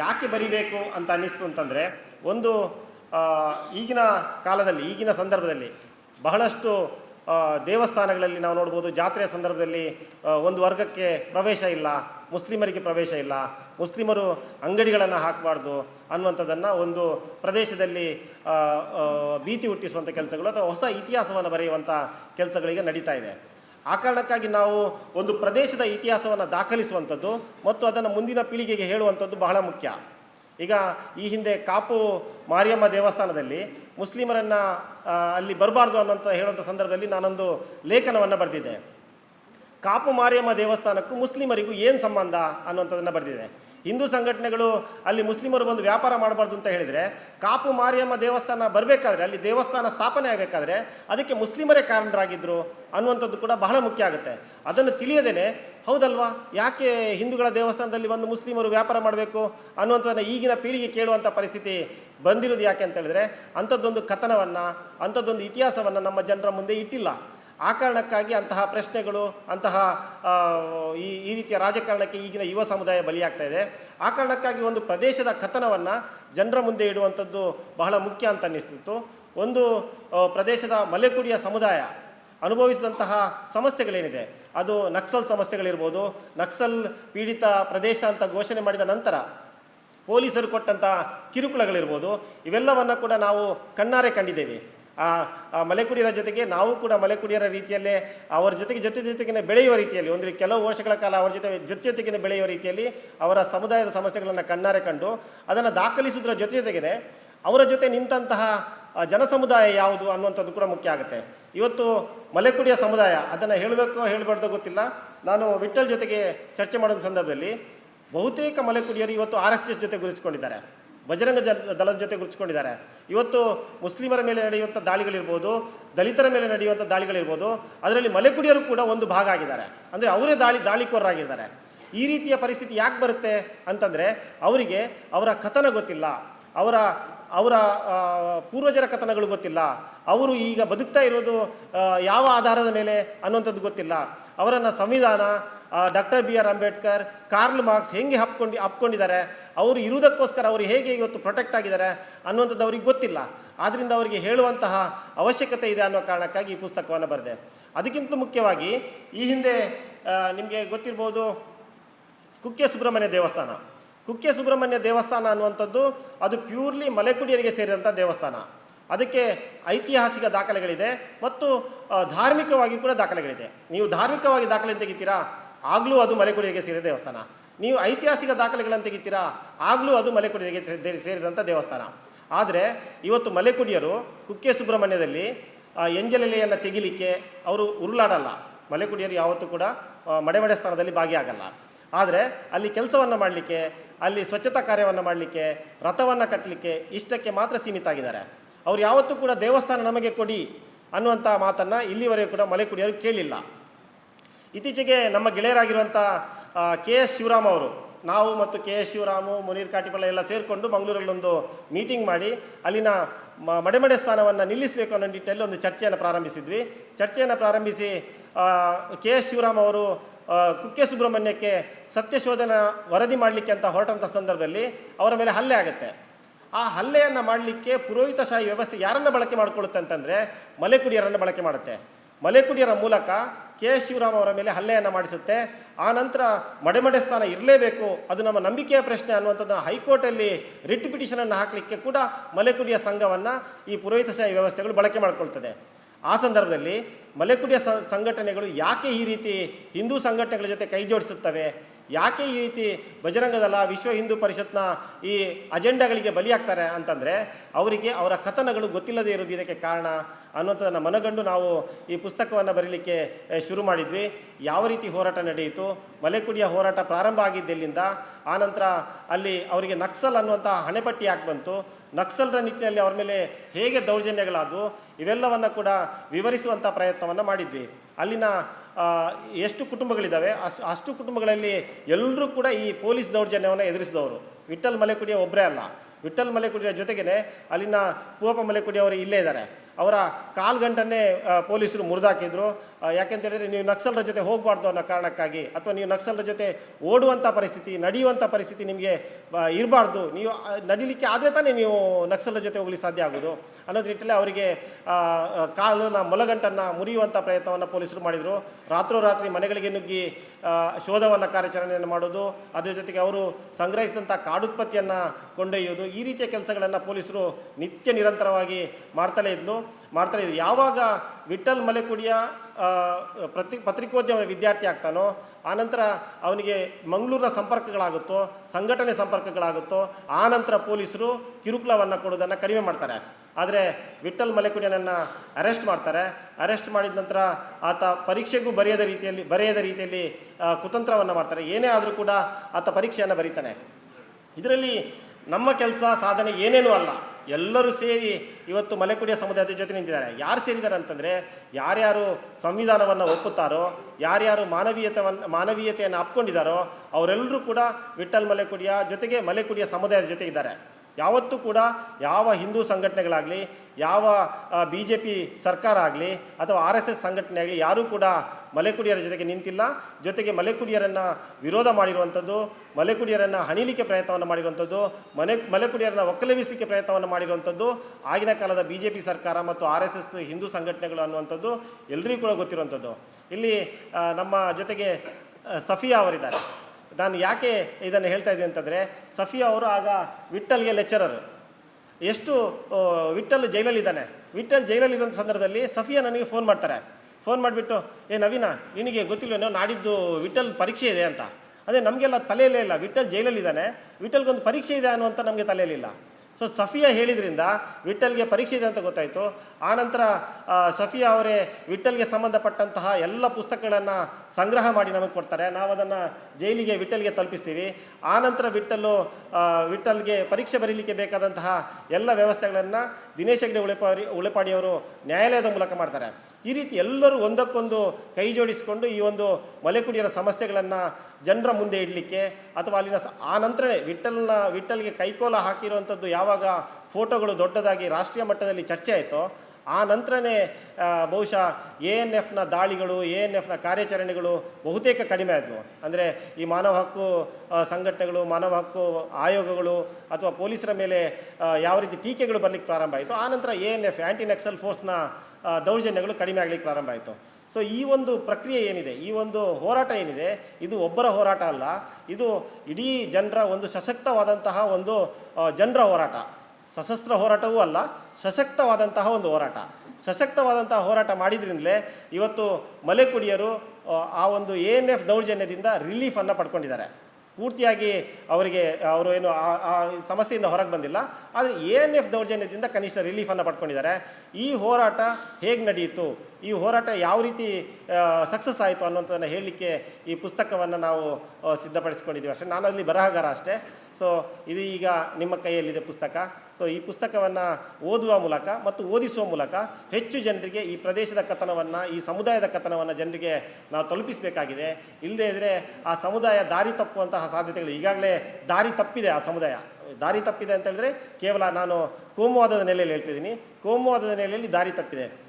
ಯಾಕೆ ಬರಿಬೇಕು ಅಂತ ಅನ್ನಿಸ್ತು ಅಂತಂದರೆ, ಒಂದು ಈಗಿನ ಕಾಲದಲ್ಲಿ, ಈಗಿನ ಸಂದರ್ಭದಲ್ಲಿ ಬಹಳಷ್ಟು ದೇವಸ್ಥಾನಗಳಲ್ಲಿ ನಾವು ನೋಡ್ಬೋದು, ಜಾತ್ರೆಯ ಸಂದರ್ಭದಲ್ಲಿ ಒಂದು ವರ್ಗಕ್ಕೆ ಪ್ರವೇಶ ಇಲ್ಲ, ಮುಸ್ಲಿಮರಿಗೆ ಪ್ರವೇಶ ಇಲ್ಲ, ಮುಸ್ಲಿಮರು ಅಂಗಡಿಗಳನ್ನು ಹಾಕಬಾರ್ದು ಅನ್ನುವಂಥದ್ದನ್ನು ಒಂದು ಪ್ರದೇಶದಲ್ಲಿ ಭೀತಿ ಹುಟ್ಟಿಸುವಂಥ ಕೆಲಸಗಳು ಅಥವಾ ಹೊಸ ಇತಿಹಾಸವನ್ನು ಬರೆಯುವಂಥ ಕೆಲಸಗಳಿಗೆ ನಡೀತಾ ಇದೆ. ಆ ಕಾರಣಕ್ಕಾಗಿ ನಾವು ಒಂದು ಪ್ರದೇಶದ ಇತಿಹಾಸವನ್ನು ದಾಖಲಿಸುವಂಥದ್ದು ಮತ್ತು ಅದನ್ನು ಮುಂದಿನ ಪೀಳಿಗೆಗೆ ಹೇಳುವಂಥದ್ದು ಬಹಳ ಮುಖ್ಯ. ಈಗ ಈ ಹಿಂದೆ ಕಾಪು ಮಾರಿಯಮ್ಮ ದೇವಸ್ಥಾನದಲ್ಲಿ ಮುಸ್ಲಿಮರನ್ನು ಅಲ್ಲಿ ಬರಬಾರ್ದು ಅನ್ನೋಂಥ ಹೇಳುವಂಥ ಸಂದರ್ಭದಲ್ಲಿ ನಾನೊಂದು ಲೇಖನವನ್ನು ಬರೆದಿದ್ದೆ. ಕಾಪು ಮಾರಿಯಮ್ಮ ದೇವಸ್ಥಾನಕ್ಕೂ ಮುಸ್ಲಿಮರಿಗೂ ಏನು ಸಂಬಂಧ ಅನ್ನುವಂಥದ್ದನ್ನು ಬರೆದಿದೆ ಹಿಂದೂ ಸಂಘಟನೆಗಳು ಅಲ್ಲಿ ಮುಸ್ಲಿಮರು ಬಂದು ವ್ಯಾಪಾರ ಮಾಡಬಾರ್ದು ಅಂತ ಹೇಳಿದರೆ, ಕಾಪು ಮಾರಿಯಮ್ಮ ದೇವಸ್ಥಾನ ಬರಬೇಕಾದ್ರೆ, ಅಲ್ಲಿ ದೇವಸ್ಥಾನ ಸ್ಥಾಪನೆ ಆಗಬೇಕಾದ್ರೆ ಅದಕ್ಕೆ ಮುಸ್ಲಿಮರೇ ಕಾರಣರಾಗಿದ್ದರು ಅನ್ನುವಂಥದ್ದು ಕೂಡ ಬಹಳ ಮುಖ್ಯ ಆಗುತ್ತೆ. ಅದನ್ನು ತಿಳಿಯದೇನೆ, ಹೌದಲ್ವಾ? ಯಾಕೆ ಹಿಂದೂಗಳ ದೇವಸ್ಥಾನದಲ್ಲಿ ಬಂದು ಮುಸ್ಲಿಮರು ವ್ಯಾಪಾರ ಮಾಡಬೇಕು ಅನ್ನುವಂಥದ್ದನ್ನು ಈಗಿನ ಪೀಳಿಗೆ ಕೇಳುವಂಥ ಪರಿಸ್ಥಿತಿ ಬಂದಿರೋದು ಯಾಕೆ ಅಂತ ಹೇಳಿದ್ರೆ, ಅಂಥದ್ದೊಂದು ಕಥನವನ್ನು, ಅಂಥದ್ದೊಂದು ಇತಿಹಾಸವನ್ನು ನಮ್ಮ ಜನರ ಮುಂದೆ ಇಟ್ಟಿಲ್ಲ. ಆ ಕಾರಣಕ್ಕಾಗಿ ಅಂತಹ ಪ್ರಶ್ನೆಗಳು, ಅಂತಹ ಈ ಈ ರೀತಿಯ ರಾಜಕಾರಣಕ್ಕೆ ಈಗಿನ ಯುವ ಸಮುದಾಯ ಬಲಿಯಾಗ್ತಾ ಇದೆ. ಆ ಕಾರಣಕ್ಕಾಗಿ ಒಂದು ಪ್ರದೇಶದ ಕಥನವನ್ನು ಜನರ ಮುಂದೆ ಇಡುವಂಥದ್ದು ಬಹಳ ಮುಖ್ಯ ಅಂತ ಅನ್ನಿಸ್ತಿತ್ತು. ಒಂದು ಪ್ರದೇಶದ ಮಲೆಕುಡಿಯ ಸಮುದಾಯ ಅನುಭವಿಸಿದಂತಹ ಸಮಸ್ಯೆಗಳೇನಿದೆ? ಅದು ನಕ್ಸಲ್ ಸಮಸ್ಯೆಗಳಿರ್ಬೋದು, ನಕ್ಸಲ್ ಪೀಡಿತ ಪ್ರದೇಶ ಅಂತ ಘೋಷಣೆ ಮಾಡಿದ ನಂತರ ಪೊಲೀಸರು ಕೊಟ್ಟಂತಹ ಕಿರುಕುಳಗಳಿರ್ಬೋದು, ಇವೆಲ್ಲವನ್ನು ಕೂಡ ನಾವು ಕಣ್ಣಾರೆ ಕಂಡಿದ್ದೇವೆ. ಮಲೆಕುಡಿಯರ ಜೊತೆಗೆ ನಾವು ಕೂಡ ಮಲೆಕುಡಿಯರ ರೀತಿಯಲ್ಲೇ ಅವರ ಜೊತೆಗೆ ಜೊತೆ ಜೊತೆಗೆ ಬೆಳೆಯುವ ರೀತಿಯಲ್ಲಿ ಒಂದು ಕೆಲವು ವರ್ಷಗಳ ಕಾಲ ಅವರ ಜೊತೆ ಜೊತೆ ಜೊತೆಗೆ ಬೆಳೆಯುವ ರೀತಿಯಲ್ಲಿ ಅವರ ಸಮುದಾಯದ ಸಮಸ್ಯೆಗಳನ್ನು ಕಣ್ಣಾರೆ ಕಂಡು ಅದನ್ನು ದಾಖಲಿಸುವುದರ ಜೊತೆ ಜೊತೆಗೆ ಅವರ ಜೊತೆ ನಿಂತಹ ಆ, ಜನಸಮುದಾಯ ಯಾವುದು ಅನ್ನುವಂಥದ್ದು ಕೂಡ ಮುಖ್ಯ ಆಗುತ್ತೆ. ಇವತ್ತು ಮಲೆಕುಡಿಯ ಸಮುದಾಯ ಅದನ್ನು ಹೇಳಬೇಕೋ ಹೇಳಬಾರ್ದು ಗೊತ್ತಿಲ್ಲ. ನಾನು ವಿಠಲ್ ಜೊತೆಗೆ ಚರ್ಚೆ ಮಾಡೋ ಸಂದರ್ಭದಲ್ಲಿ ಬಹುತೇಕ ಮಲೆಕುಡಿಯರು ಇವತ್ತು ಆರ್ ಎಸ್ ಎಸ್ ಜೊತೆ ಗುರುತಿಸಿಕೊಂಡಿದ್ದಾರೆ. ಬಜರಂಗ ದಳದ ಜೊತೆ ಗುರುತಿಸ್ಕೊಂಡಿದ್ದಾರೆ. ಇವತ್ತು ಮುಸ್ಲಿಮರ ಮೇಲೆ ನಡೆಯುವಂಥ ದಾಳಿಗಳಿರ್ಬೋದು, ದಲಿತರ ಮೇಲೆ ನಡೆಯುವಂಥ ದಾಳಿಗಳಿರ್ಬೋದು, ಅದರಲ್ಲಿ ಮಲೆಕುಡಿಯರು ಕೂಡ ಒಂದು ಭಾಗ ಆಗಿದ್ದಾರೆ. ಅಂದರೆ ಅವರೇ ದಾಳಿ, ದಾಳಿಕೋರರಾಗಿದ್ದಾರೆ. ಈ ರೀತಿಯ ಪರಿಸ್ಥಿತಿ ಯಾಕೆ ಬರುತ್ತೆ ಅಂತಂದರೆ, ಅವರಿಗೆ ಅವರ ಕಥನ ಗೊತ್ತಿಲ್ಲ. ಅವರ ಅವರ ಪೂರ್ವಜರ ಕಥನಗಳು ಗೊತ್ತಿಲ್ಲ. ಅವರು ಈಗ ಬದುಕ್ತಾ ಇರೋದು ಯಾವ ಆಧಾರದ ಮೇಲೆ ಅನ್ನುವಂಥದ್ದು ಗೊತ್ತಿಲ್ಲ. ಅವರನ್ನು ಸಂವಿಧಾನ doctor B R Ambedkar, Karl Marx ಹೆಂಗೆ ಹಪ್ಕೊಂಡು ಹಪ್ಕೊಂಡಿದ್ದಾರೆ, ಅವರು ಇರುವುದಕ್ಕೋಸ್ಕರ ಅವರು ಹೇಗೆ ಇವತ್ತು ಪ್ರೊಟೆಕ್ಟ್ ಆಗಿದ್ದಾರೆ ಅನ್ನುವಂಥದ್ದು ಅವ್ರಿಗೆ ಗೊತ್ತಿಲ್ಲ. ಆದ್ದರಿಂದ ಅವರಿಗೆ ಹೇಳುವಂತಹ ಅವಶ್ಯಕತೆ ಇದೆ ಅನ್ನೋ ಕಾರಣಕ್ಕಾಗಿ ಈ ಪುಸ್ತಕವನ್ನು ಬರೆದೆ. ಅದಕ್ಕಿಂತ ಮುಖ್ಯವಾಗಿ ಈ ಹಿಂದೆ ನಿಮಗೆ ಗೊತ್ತಿರ್ಬೋದು ಕುಕ್ಕೆ ಸುಬ್ರಹ್ಮಣ್ಯ ದೇವಸ್ಥಾನ. ಕುಕ್ಕೆ ಸುಬ್ರಹ್ಮಣ್ಯ ದೇವಸ್ಥಾನ ಅನ್ನುವಂಥದ್ದು ಅದು ಪ್ಯೂರ್ಲಿ ಮಲೆಕುಡಿಯರಿಗೆ ಸೇರಿದಂಥ ದೇವಸ್ಥಾನ. ಅದಕ್ಕೆ ಐತಿಹಾಸಿಕ ದಾಖಲೆಗಳಿದೆ ಮತ್ತು ಧಾರ್ಮಿಕವಾಗಿ ಕೂಡ ದಾಖಲೆಗಳಿದೆ. ನೀವು ಧಾರ್ಮಿಕವಾಗಿ ದಾಖಲೆ ತೆಗಿತೀರಾ? ಆಗಲೂ ಅದು ಮಲೆಕುಡಿಯರಿಗೆ ಸೇರಿದ ದೇವಸ್ಥಾನ. ನೀವು ಐತಿಹಾಸಿಕ ದಾಖಲೆಗಳನ್ನು ತೆಗಿತೀರಾ? ಆಗಲೂ ಅದು ಮಲೆಕುಡಿಯರಿಗೆ ಸೇರಿದಂಥ ದೇವಸ್ಥಾನ. ಆದರೆ ಇವತ್ತು ಮಲೆಕುಡಿಯರು ಕುಕ್ಕೆ ಸುಬ್ರಹ್ಮಣ್ಯದಲ್ಲಿ ಎಂಜಲೆಲೆಯನ್ನು ತೆಗಿಲಿಕ್ಕೆ ಅವರು ಉರುಳಾಡಲ್ಲ. ಮಲೆಕುಡಿಯರು ಯಾವತ್ತೂ ಕೂಡ ಮಡೆಮಡೆ ಸ್ಥಾನದಲ್ಲಿ ಭಾಗಿಯಾಗಲ್ಲ ಆದರೆ ಅಲ್ಲಿ ಕೆಲಸವನ್ನು ಮಾಡಲಿಕ್ಕೆ, ಅಲ್ಲಿ ಸ್ವಚ್ಛತಾ ಕಾರ್ಯವನ್ನು ಮಾಡಲಿಕ್ಕೆ, ರಥವನ್ನು ಕಟ್ಟಲಿಕ್ಕೆ ಇಷ್ಟಕ್ಕೆ ಮಾತ್ರ ಸೀಮಿತ ಆಗಿದ್ದಾರೆ ಅವ್ರು ಯಾವತ್ತೂ ಕೂಡ ದೇವಸ್ಥಾನ ನಮಗೆ ಕೊಡಿ ಅನ್ನುವಂಥ ಮಾತನ್ನು ಇಲ್ಲಿವರೆಗೂ ಕೂಡ ಮಲೆಕುಡಿಯರು ಕೇಳಿಲ್ಲ. ಇತ್ತೀಚೆಗೆ ನಮ್ಮ ಗೆಳೆಯರಾಗಿರುವಂಥ ಕೆ ಎಸ್ ಶಿವರಾಮ್ ಅವರು. ನಾವು ಮತ್ತು ಕೆ ಎಸ್ ಶಿವರಾಮು, ಮುನೀರ್ ಕಾಟಿಪಳ್ಳ ಎಲ್ಲ ಸೇರಿಕೊಂಡು ಮಂಗಳೂರಲ್ಲೊಂದು ಮೀಟಿಂಗ್ ಮಾಡಿ, ಅಲ್ಲಿನ ಮಡೆಮಡೆ ಸ್ಥಾನವನ್ನು ನಿಲ್ಲಿಸಬೇಕು ಅನ್ನೋ ನಿಟ್ಟಿನಲ್ಲಿ ಒಂದು ಚರ್ಚೆಯನ್ನು ಪ್ರಾರಂಭಿಸಿದ್ವಿ. ಚರ್ಚೆಯನ್ನು ಪ್ರಾರಂಭಿಸಿ ಕೆ ಎಸ್ ಶಿವರಾಮ್ ಅವರು ಕುಕ್ಕೆ ಸುಬ್ರಹ್ಮಣ್ಯಕ್ಕೆ ಸತ್ಯಶೋಧನ ವರದಿ ಮಾಡಲಿಕ್ಕೆ ಅಂತ ಹೊರಟಂಥ ಸಂದರ್ಭದಲ್ಲಿ ಅವರ ಮೇಲೆ ಹಲ್ಲೆ ಆಗುತ್ತೆ. ಆ ಹಲ್ಲೆಯನ್ನು ಮಾಡಲಿಕ್ಕೆ ಪುರೋಹಿತಶಾಹಿ ವ್ಯವಸ್ಥೆ ಯಾರನ್ನು ಬಳಕೆ ಮಾಡಿಕೊಳ್ಳುತ್ತೆ ಅಂತಂದರೆ ಮಲೆಕುಡಿಯರನ್ನು ಬಳಕೆ ಮಾಡುತ್ತೆ. ಮಲೆಕುಡಿಯರ ಮೂಲಕ ಕೆ. ಎಸ್ ಶಿವರಾಮ್ ಅವರ ಮೇಲೆ ಹಲ್ಲೆಯನ್ನು ಮಾಡಿಸುತ್ತೆ. ಆ ನಂತರ ಮಡೆಮಡೆ ಸ್ಥಾನ ಇರಲೇಬೇಕು. ಅದು ನಮ್ಮ ನಂಬಿಕೆಯ ಪ್ರಶ್ನೆ ಅನ್ನುವಂಥದ್ದನ್ನು ಹೈಕೋರ್ಟಲ್ಲಿ ರಿಟ್ ಪಿಟಿಷನನ್ನು ಹಾಕಲಿಕ್ಕೆ ಕೂಡ ಮಲೆಕುಡಿಯ ಸಂಘವನ್ನು ಈ ಪುರೋಹಿತಶಾಹಿ ವ್ಯವಸ್ಥೆಗಳು ಬಳಕೆ ಮಾಡಿಕೊಳ್ತದೆ. ಆ ಸಂದರ್ಭದಲ್ಲಿ ಮಲೆಕುಡಿಯ ಸಂಘಟನೆಗಳು ಯಾಕೆ ಈ ರೀತಿ ಹಿಂದೂ ಸಂಘಟನೆಗಳ ಜೊತೆ ಕೈ ಜೋಡಿಸುತ್ತವೆ ಯಾಕೆ ಈ ರೀತಿ ಬಜರಂಗದಲ್ಲ ವಿಶ್ವ ಹಿಂದೂ ಪರಿಷತ್ನ ಈ ಅಜೆಂಡಾಗಳಿಗೆ ಬಲಿಯಾಗ್ತಾರೆ ಅಂತಂದರೆ ಅವರಿಗೆ ಅವರ ಕಥನಗಳು ಗೊತ್ತಿಲ್ಲದೆ ಇರೋದು ಇದಕ್ಕೆ ಕಾರಣ ಅನ್ನುವಂಥದ್ದನ್ನು ಮನಗಂಡು ನಾವು ಈ ಪುಸ್ತಕವನ್ನು ಬರೀಲಿಕ್ಕೆ ಶುರು ಮಾಡಿದ್ವಿ. ಯಾವ ರೀತಿ ಹೋರಾಟ ನಡೆಯಿತು? ಮಲೆಕುಡಿಯ ಹೋರಾಟ ಪ್ರಾರಂಭ ಆಗಿದ್ದಲ್ಲಿಂದ? ಆನಂತರ ಅಲ್ಲಿ ಅವರಿಗೆ ನಕ್ಸಲ್ ಅನ್ನುವಂಥ ಹಣೆಪಟ್ಟಿ ಯಾಕೆ ಬಂತು? ನಕ್ಸಲ್ರ ನಿಟ್ಟಿನಲ್ಲಿ ಅವ್ರ ಮೇಲೆ ಹೇಗೆ ದೌರ್ಜನ್ಯಗಳಾದವು? ಇವೆಲ್ಲವನ್ನು ಕೂಡ ವಿವರಿಸುವಂಥ ಪ್ರಯತ್ನವನ್ನು ಮಾಡಿದ್ವಿ. ಅಲ್ಲಿನ ಎಷ್ಟು ಕುಟುಂಬಗಳಿದ್ದಾವೆ ಅಷ್ಟು ಅಷ್ಟು ಕುಟುಂಬಗಳಲ್ಲಿ ಎಲ್ಲರೂ ಕೂಡ ಈ ಪೊಲೀಸ್ ದೌರ್ಜನ್ಯವನ್ನು ಎದುರಿಸಿದವರು. ವಿಠಲ್ ಮಲೆಕುಡಿಯ ಒಬ್ಬರೇ ಅಲ್ಲ. ವಿಠಲ್ ಮಲೆಕುಡಿಯ ಜೊತೆಗೇ ಅಲ್ಲಿನ ಪೂವಪ್ಪ ಮಲೆಕುಡಿ ಅವರು ಇಲ್ಲೇ ಇದ್ದಾರೆ. ಅವರ ಕಾಲು ಗಂಟನ್ನೇ ಪೊಲೀಸರು ಮುರಿದಾಕಿದ್ರು. ಯಾಕೆಂತ ಹೇಳಿದ್ರೆ ನೀವು ನಕ್ಸಲರ ಜೊತೆ ಹೋಗಬಾರ್ದು ಅನ್ನೋ ಕಾರಣಕ್ಕಾಗಿ ಅಥವಾ ನೀವು ನಕ್ಸಲರ ಜೊತೆ ಓಡುವಂಥ ಪರಿಸ್ಥಿತಿ ನಡೆಯುವಂಥ ಪರಿಸ್ಥಿತಿ ನಿಮಗೆ ಇರಬಾರ್ದು. ನೀವು ನಡಿಲಿಕ್ಕೆ ಆದರೆ ತಾನೇ ನೀವು ನಕ್ಸಲರ ಜೊತೆ ಹೋಗ್ಲಿಕ್ಕೆ ಸಾಧ್ಯ ಆಗೋದು ಅನ್ನೋದು ನಿಟ್ಟಿನಲ್ಲಿ ಅವರಿಗೆ ಕಾಲನ್ನು, ಮೊಲಗಂಟನ್ನು ಮುರಿಯುವಂಥ ಪ್ರಯತ್ನವನ್ನು ಪೊಲೀಸರು ಮಾಡಿದರು. ರಾತ್ರೋರಾತ್ರಿ ಮನೆಗಳಿಗೆ ನುಗ್ಗಿ ಶೋಧವನ್ನು ಕಾರ್ಯಾಚರಣೆಯನ್ನು ಮಾಡೋದು ಅದರ ಜೊತೆಗೆ ಅವರು ಸಂಗ್ರಹಿಸಿದಂಥ ಕಾಡುತ್ಪತ್ತಿಯನ್ನು ಕೊಂಡೊಯ್ಯೋದು ಈ ರೀತಿಯ ಕೆಲಸಗಳನ್ನು ಪೊಲೀಸರು ನಿತ್ಯ ನಿರಂತರವಾಗಿ ಮಾಡ್ತಲೇ ಇದ್ಲು. ಮಾಡ್ತಲೇ ಇದ್ರು ಯಾವಾಗ ವಿಠಲ್ ಮಲೆಕುಡಿಯ ಪ್ರತಿ, ಪತ್ರಿಕೋದ್ಯಮ ವಿದ್ಯಾರ್ಥಿ ಆಗ್ತಾನೋ ಆನಂತರ ಅವನಿಗೆ ಮಂಗಳೂರಿನ ಸಂಪರ್ಕಗಳಾಗುತ್ತೋ, ಸಂಘಟನೆ ಸಂಪರ್ಕಗಳಾಗುತ್ತೋ ಆನಂತರ ಪೊಲೀಸರು ಕಿರುಕುಳವನ್ನು ಕೊಡೋದನ್ನು ಕಡಿಮೆ ಮಾಡ್ತಾರೆ. ಆದರೆ ವಿಠಲ್ ಮಲೆಕುಡಿಯನನ್ನು ಅರೆಸ್ಟ್ ಮಾಡ್ತಾರೆ. ಅರೆಸ್ಟ್ ಮಾಡಿದ ನಂತರ ಆತ ಪರೀಕ್ಷೆಗೂ ಬರೆಯದ ರೀತಿಯಲ್ಲಿ ಬರೆಯದ ರೀತಿಯಲ್ಲಿ ಕುತಂತ್ರವನ್ನು ಮಾಡ್ತಾರೆ. ಏನೇ ಆದರೂ ಕೂಡ ಆತ ಪರೀಕ್ಷೆಯನ್ನು ಬರೀತಾನೆ. ಇದರಲ್ಲಿ ನಮ್ಮ ಕೆಲಸ, ಸಾಧನೆ ಏನೇನೂ ಅಲ್ಲ. ಎಲ್ಲರೂ ಸೇರಿ ಇವತ್ತು ಮಲೆಕುಡಿಯ ಸಮುದಾಯದ ಜೊತೆ ನಿಂತಿದ್ದಾರೆ. ಯಾರು ಸೇರಿದ್ದಾರೆ ಅಂತಂದರೆ ಯಾರ್ಯಾರು ಸಂವಿಧಾನವನ್ನು ಒಪ್ಪುತ್ತಾರೋ, ಯಾರ್ಯಾರು ಮಾನವೀಯತವನ್ನು ಮಾನವೀಯತೆಯನ್ನು ಅಪ್ಕೊಂಡಿದ್ದಾರೋ, ಅವರೆಲ್ಲರೂ ಕೂಡ ವಿಠಲ್ ಮಲೆಕುಡಿಯ ಜೊತೆಗೆ ಮಲೆಕುಡಿಯ ಸಮುದಾಯದ ಜೊತೆ ಇದ್ದಾರೆ ಯಾವತ್ತೂ ಕೂಡ ಯಾವ ಹಿಂದೂ ಸಂಘಟನೆಗಳಾಗಲಿ, ಯಾವ ಬಿ ಜೆ ಪಿ ಸರ್ಕಾರ ಆಗಲಿ ಅಥವಾ ಆರ್ ಎಸ್ ಎಸ್ ಸಂಘಟನೆ ಆಗಲಿ ಯಾರೂ ಕೂಡ ಮಲೆಕುಡಿಯರ ಜೊತೆಗೆ ನಿಂತಿಲ್ಲ. ಜೊತೆಗೆ ಮಲೆಕುಡಿಯರನ್ನು ವಿರೋಧ ಮಾಡಿರುವಂಥದ್ದು, ಮಲೆಕುಡಿಯರನ್ನು ಹಣಿಲಿಕ್ಕೆ ಪ್ರಯತ್ನವನ್ನು ಮಾಡಿರುವಂಥದ್ದು, ಮನೆ, ಮಲೆಕುಡಿಯರನ್ನು ಒಕ್ಕಲೆಬಿಸಲಿಕ್ಕೆ ಪ್ರಯತ್ನವನ್ನು ಮಾಡಿರುವಂಥದ್ದು, ಆಗಿನ ಕಾಲದ ಬಿ ಜೆ ಪಿ ಸರ್ಕಾರ ಮತ್ತು ಆರ್ ಎಸ್ ಎಸ್ ಹಿಂದೂ ಸಂಘಟನೆಗಳು ಅನ್ನುವಂಥದ್ದು ಎಲ್ಲರಿಗೂ ಕೂಡ ಗೊತ್ತಿರುವಂಥದ್ದು. ಇಲ್ಲಿ ನಮ್ಮ ಜೊತೆಗೆ ಸಫಿಯಾ ಅವರಿದ್ದಾರೆ. ನಾನು ಯಾಕೆ ಇದನ್ನು ಹೇಳ್ತಾ ಇದ್ದೀನಿ ಅಂತಂದರೆ, ಸಫಿಯಾ ಅವರು ಆಗ ವಿಠಲ್ಗೆ ಲೆಕ್ಚರರು ಎಷ್ಟು ವಿಠಲ್ ಜೈಲಲ್ಲಿದ್ದಾನೆ ವಿಠಲ್ ಜೈಲಲ್ಲಿರೋಂಥ ಸಂದರ್ಭದಲ್ಲಿ ಸಫಿಯಾ ನನಗೆ ಫೋನ್ ಮಾಡ್ತಾರೆ. ಫೋನ್ ಮಾಡಿಬಿಟ್ಟು, ಏ, ನವೀನ, ನಿನಗೆ ಗೊತ್ತಿಲ್ವೇನೋ, ನಾಡಿದ್ದು ವಿಠಲ್ ಪರೀಕ್ಷೆ ಇದೆ ಅಂತ. ಅದೇ ನಮಗೆಲ್ಲ ತಲೆಯಲ್ಲೇ ಇಲ್ಲ. ವಿಠಲ್ ಜೈಲಲ್ಲಿದ್ದಾನೆ ವಿಠಲ್ಗೊಂದು ಪರೀಕ್ಷೆ ಇದೆ ಅನ್ನುವಂಥ ನಮಗೆ ತಲೆಯಲ್ಲಿಲ್ಲ. ಸೊ ಸಫಿಯಾ ಹೇಳಿದ್ರಿಂದ ವಿಠಲ್ಗೆ ಪರೀಕ್ಷೆ ಇದೆ ಅಂತ ಗೊತ್ತಾಯಿತು. ಆನಂತರ ಸಫಿಯಾ ಅವರೇ ವಿಠಲ್ಗೆ ಸಂಬಂಧಪಟ್ಟಂತಹ ಎಲ್ಲ ಪುಸ್ತಕಗಳನ್ನು ಸಂಗ್ರಹ ಮಾಡಿ ನಮಗೆ ಕೊಡ್ತಾರೆ. ನಾವು ಅದನ್ನು ಜೈಲಿಗೆ ವಿಠಲ್ಗೆ ತಲುಪಿಸ್ತೀವಿ. ಆನಂತರ ವಿಠಲ್ಲು ವಿಠಲ್ಗೆ ಪರೀಕ್ಷೆ ಬರೀಲಿಕ್ಕೆ ಬೇಕಾದಂತಹ ಎಲ್ಲ ವ್ಯವಸ್ಥೆಗಳನ್ನು ದಿನೇಶ್ ಹೆಗ್ಡೆ ಉಳೆಪಾಡಿ, ಉಳೆಪಾಡಿಯವರು ನ್ಯಾಯಾಲಯದ ಮೂಲಕ ಮಾಡ್ತಾರೆ. ಈ ರೀತಿ ಎಲ್ಲರೂ ಒಂದಕ್ಕೊಂದು ಕೈ ಜೋಡಿಸಿಕೊಂಡು ಈ ಒಂದು ಮಲೆ ಕುಡಿಯರ ಸಮಸ್ಯೆಗಳನ್ನು ಜನರ ಮುಂದೆ ಇಡಲಿಕ್ಕೆ ಅಥವಾ ಅಲ್ಲಿನ ಆ ನಂತರನೇ ವಿಠಲ್ನ ವಿಠಲ್ಗೆ ಕೈಕೋಲ ಹಾಕಿರುವಂಥದ್ದು ಯಾವಾಗ ಫೋಟೋಗಳು ದೊಡ್ಡದಾಗಿ ರಾಷ್ಟ್ರೀಯ ಮಟ್ಟದಲ್ಲಿ ಚರ್ಚೆ ಆಯಿತೋ ಆ ನಂತರನೇ ಬಹುಶಃ ಎ ಎನ್ ಎಫ್ನ ದಾಳಿಗಳು ಎ ಎನ್ ಎಫ್ನ ಕಾರ್ಯಾಚರಣೆಗಳು ಬಹುತೇಕ ಕಡಿಮೆ ಆದವು. ಅಂದರೆ ಈ ಮಾನವ ಹಕ್ಕು ಸಂಘಟನೆಗಳು ಮಾನವ ಹಕ್ಕು ಆಯೋಗಗಳು ಅಥವಾ ಪೊಲೀಸರ ಮೇಲೆ ಯಾವ ರೀತಿ ಟೀಕೆಗಳು ಬರಲಿಕ್ಕೆ ಪ್ರಾರಂಭ ಆಯಿತು ಆನಂತರ A N F anti Naxal ಫೋರ್ಸ್ನ ಆ, ದೌರ್ಜನ್ಯಗಳು ಕಡಿಮೆ ಆಗಲಿಕ್ಕೆ ಪ್ರಾರಂಭ ಆಯಿತು. ಸೊ ಈ ಒಂದು ಪ್ರಕ್ರಿಯೆ ಏನಿದೆ? ಈ ಒಂದು ಹೋರಾಟ ಏನಿದೆ? ಇದು ಒಬ್ಬರ ಹೋರಾಟ ಅಲ್ಲ. ಇದು ಇಡೀ ಜನರ ಒಂದು ಸಶಕ್ತವಾದಂತಹ ಒಂದು ಜನರ ಹೋರಾಟ. ಸಶಸ್ತ್ರ ಹೋರಾಟವೂ ಅಲ್ಲ ಸಶಕ್ತವಾದಂತಹ ಒಂದು ಹೋರಾಟ. ಸಶಕ್ತವಾದಂತಹ ಹೋರಾಟ ಮಾಡಿದ್ರಿಂದಲೇ ಇವತ್ತು ಮಲೆಕುಡಿಯರು ಆ, ಒಂದು ಎ ಎನ್ ಎಫ್ ದೌರ್ಜನ್ಯದಿಂದ ರಿಲೀಫನ್ನು ಪಡ್ಕೊಂಡಿದ್ದಾರೆ. ಪೂರ್ತಿಯಾಗಿ ಅವರಿಗೆ, ಅವರು ಏನು ಆ- ಸಮಸ್ಯೆಯಿಂದ ಹೊರಗೆ ಬಂದಿಲ್ಲ. ಆದರೆ ಎ ಎನ್ ಎಫ್ ದೌರ್ಜನ್ಯದಿಂದ ಕನಿಷ್ಠ ರಿಲೀಫನ್ನು ಪಡ್ಕೊಂಡಿದ್ದಾರೆ. ಈ ಹೋರಾಟ ಹೇಗೆ ನಡೆಯಿತು ಈ ಹೋರಾಟ ಯಾವ ರೀತಿ ಸಕ್ಸಸ್ ಆಯಿತು ಅನ್ನೋಂಥದ್ದನ್ನು ಹೇಳಲಿಕ್ಕೆ ಈ ಪುಸ್ತಕವನ್ನು ನಾವು ಸಿದ್ಧಪಡಿಸ್ಕೊಂಡಿದ್ದೀವಿ ಅಷ್ಟೇ. ನಾನು ಅಲ್ಲಿ ಬರಹಗಾರ ಅಷ್ಟೇ. ಸೊ ಇದು ಈಗ ನಿಮ್ಮ ಕೈಯಲ್ಲಿದೆ ಪುಸ್ತಕ. ಸೊ ಈ ಪುಸ್ತಕವನ್ನು ಓದುವ ಮೂಲಕ ಮತ್ತು ಓದಿಸುವ ಮೂಲಕ ಹೆಚ್ಚು ಜನರಿಗೆ ಈ ಪ್ರದೇಶದ ಕಥನವನ್ನು, ಈ ಸಮುದಾಯದ ಕಥನವನ್ನು ಜನರಿಗೆ ನಾವು ತಲುಪಿಸಬೇಕಾಗಿದೆ. ಇಲ್ಲದೇ ಇದ್ದರೆ ಆ ಸಮುದಾಯ ದಾರಿ ತಪ್ಪುವಂತಹ ಸಾಧ್ಯತೆಗಳು ಈಗಾಗಲೇ ದಾರಿ ತಪ್ಪಿದೆ ಆ ಸಮುದಾಯ. ದಾರಿ ತಪ್ಪಿದೆ ಅಂತ ಹೇಳಿದ್ರೆ ಕೇವಲ ನಾನು ಕೋಮುವಾದದ ನೆಲೆಯಲ್ಲಿ ಹೇಳ್ತಿದ್ದೀನಿ. ಕೋಮುವಾದದ ನೆಲೆಯಲ್ಲಿ ದಾರಿ ತಪ್ಪಿದೆ.